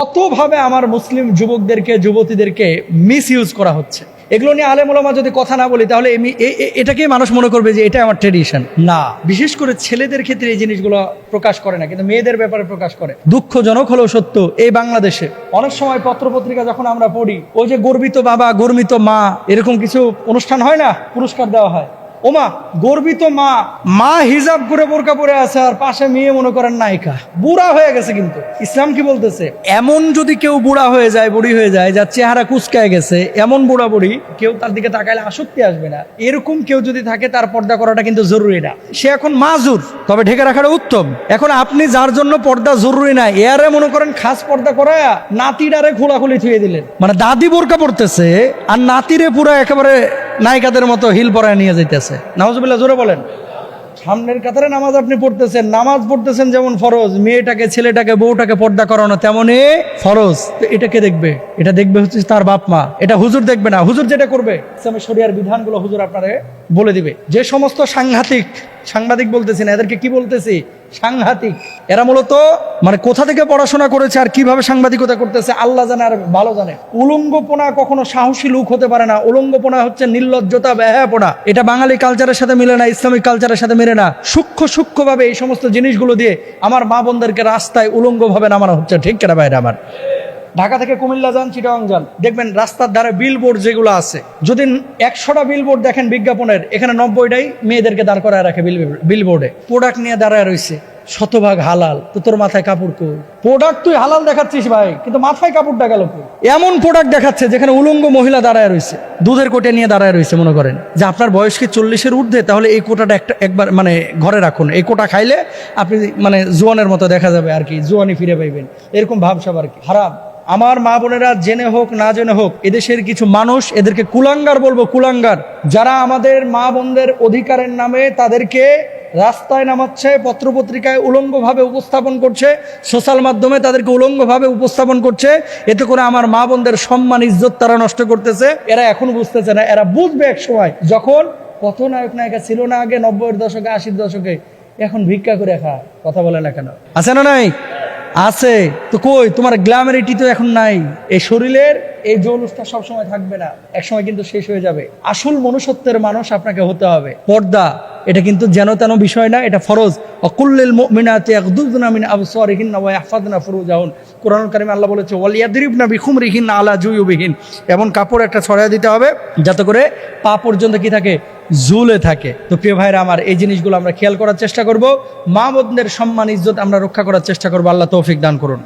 কতভাবে আমার মুসলিম যুবকদেরকে, যুবতীদেরকে মিস ইউজ করা হচ্ছে? এগুলো নিয়ে আলেমুলামা যদি কথা না বলি, তাহলে এমি- এ- এ- এটাকেই মানুষ মনে করবে যে এটা আমার ট্রেডিশন না, বিশেষ করে ছেলেদের ক্ষেত্রে এই জিনিসগুলো প্রকাশ করে না, কিন্তু মেয়েদের ব্যাপারে প্রকাশ করে। দুঃখজনক হলেও সত্য, এই বাংলাদেশে অনেক সময় পত্রপত্রিকা যখন আমরা পড়ি, ওই যে গর্বিত বাবা, গর্বিত মা, এরকম কিছু অনুষ্ঠান হয় না? পুরস্কার দেওয়া হয়। ওমা, গর্বিত মা মা হিজাব করে বোরকা পরে আছে আর পাশে মেয়ে মনে করেন নায়িকা। বুড়া হয়ে গেছে কিন্তু। ইসলাম কি বলতেছে? এমন যদি কেউ বুড়া হয়ে যায়, বুড়ি হয়ে যায়, যার চেহারা কুচকায় গেছে, এমন বুড়া বুড়ি কেউ তার দিকে তাকাইলে আসক্তি আসবে না। এরকম কেউ যদি থাকে, তার পর্দা করাটা কিন্তু জরুরি না। সে এখন মাজুর, তবে ঢেকে রাখাটা উত্তম। এখন আপনি যার জন্য পর্দা জরুরি না, এয়ারে মনে করেন খাস পর্দা করায়া নাতিডারে খোলাখুলি থুয়ে দিলেন। মানে দাদি বোরকা পড়তেছে আর নাতিরে পুরো একেবারে নায়িকাদের মতো হিল পরায় নিয়ে যাইতেছে। নামাজুবিল্লাহ জোরে বলেন। সামনের কাতারে নামাজ আপনি পড়তেছেন, নামাজ পড়তেছেন যেমন ফরজ, মেয়েটাকে, ছেলেটাকে, বউটাকে পর্দা করানো তেমনই ফরজ। তো এটাকে দেখবে? এটা দেখবে হচ্ছে তার বাপ মা। এটা হুজুর দেখবে না। হুজুর যেটা করবে, ইসলামের শরিয়ার বিধানগুলো হুজুর আপনারে বলে দিবে। যে সমস্ত সাংঘাতিক সাংবাদিক বলতেছি না, এদেরকে কি বলতেছি? সাংঘাতিক। এরা মূলত মানে কোথা থেকে পড়াশোনা করেছে আর কীভাবে সাংবাদিকতা করতেছে, আল্লাহ জানে আর ভালো জানে। উলঙ্গপনা কখনো সাহসী লোক হতে পারে না। উলঙ্গপনা হচ্ছে নির্লজ্জতা ব্যয়াপনা এটা বাঙালি কালচারের সাথে মিলে না, ইসলামিক কালচারের সাথে মিলে না। সূক্ষ্ম সূক্ষ্মভাবে এই সমস্ত জিনিসগুলো দিয়ে আমার মা বোনদেরকে রাস্তায় উলঙ্গভাবে নামানো হচ্ছে। ঠিক কেনা বাইরে আমার? ঢাকা থেকে কুমিল্লা যান চিটাং যান। দেখবেন রাস্তার ধারে বিলবোর্ড যেগুলো আছে, যদি একশোটা বিলবোর্ড দেখেন বিজ্ঞাপনের, এখানে নব্বইটাই মেয়েদেরকে দাঁড় করায় রাখে বিল বিলবোর্ডে প্রোডাক্ট নিয়ে দাঁড়ায় রয়েছে, শতভাগ হালাল। তো তোর মাথায় কাপড় কই? প্রোডাক্ট তুই হালাল দেখাচ্ছিস ভাই, কিন্তু মাথায় কাপড়টা গেল কই? এমন প্রোডাক্ট দেখাচ্ছে যেখানে উলঙ্গ মহিলা দাঁড়ায় রয়েছে, দুধের কোটে নিয়ে দাঁড়ায় রয়েছে, মনে করেন। যে আপনার বয়স কি চল্লিশের ঊর্ধ্বে, তাহলে এই কোটাটা একটা, একবার মানে ঘরে রাখুন। এই কোটা খাইলে আপনি মানে জোয়ানের মতো দেখা যাবে আর কি জোয়ানি ফিরে পাইবেন। এরকম ভাবসাব আর কি, হারাম। আমার মা বোনেরা জেনে হোক, না জেনে হোক, এদেশের কিছু মানুষ এদেরকে কুলাঙ্গার বলব, কুলাঙ্গার। যারা আমাদের মা বোনদের অধিকারের নামে তাদেরকে রাস্তায় নামাচ্ছে, পত্রপত্রিকায় উলঙ্গভাবে উপস্থাপন করছে, সোশ্যাল মাধ্যমে তাদেরকে উলঙ্গভাবে উপস্থাপন করছে, এতে করে আমার মা বোনদের সম্মান, ইজ্জত তারা নষ্ট করতেছে। এরা এখন বুঝতেছে না, এরা বুঝবে এক সময়, যখন কত নায়ক নায়িকা ছিল না আগে, নব্বইয়ের দশকে, আশির দশকে, এখন ভিক্ষা করে খা, কথা বলে না কেন? আছে না নাই? আছে। তো কই, তোমার গ্ল্যামারিটি তো এখন নাই। এই শরীরের এই জৌলুসটা সবসময় থাকবে না। একসময় কিন্তু শেষ হয়ে যাবে। আসল মনুষ্যত্বের মানুষ আপনাকে হতে হবে। পর্দা, এটা কিন্তু যেন তেন বিষয় না, এটা ফরজ। অকুল্লিল মুমিনাতি ইয়াগদুদনা মিন আবসারিহিন্না ওয়া ইয়াহফাযনা ফুরুজাহুন। কোরআন কারিমে আল্লাহ বলেছে, ওয়ালিয়াদরিবনা বিখুমরিহিন্না আলা জুয়ুবিহিন। এমন কাপড় একটা ছড়ায় দিতে হবে, যাতে করে পা পর্যন্ত কি থাকে? ঝুলে থাকে। তো প্রিয় ভাইরা, আমার এই জিনিসগুলো আমরা খেয়াল করার চেষ্টা করব। মা বোনদের সম্মান, ইজ্জত আমরা রক্ষা করার চেষ্টা করব। আল্লাহ তৌফিক দান করুন।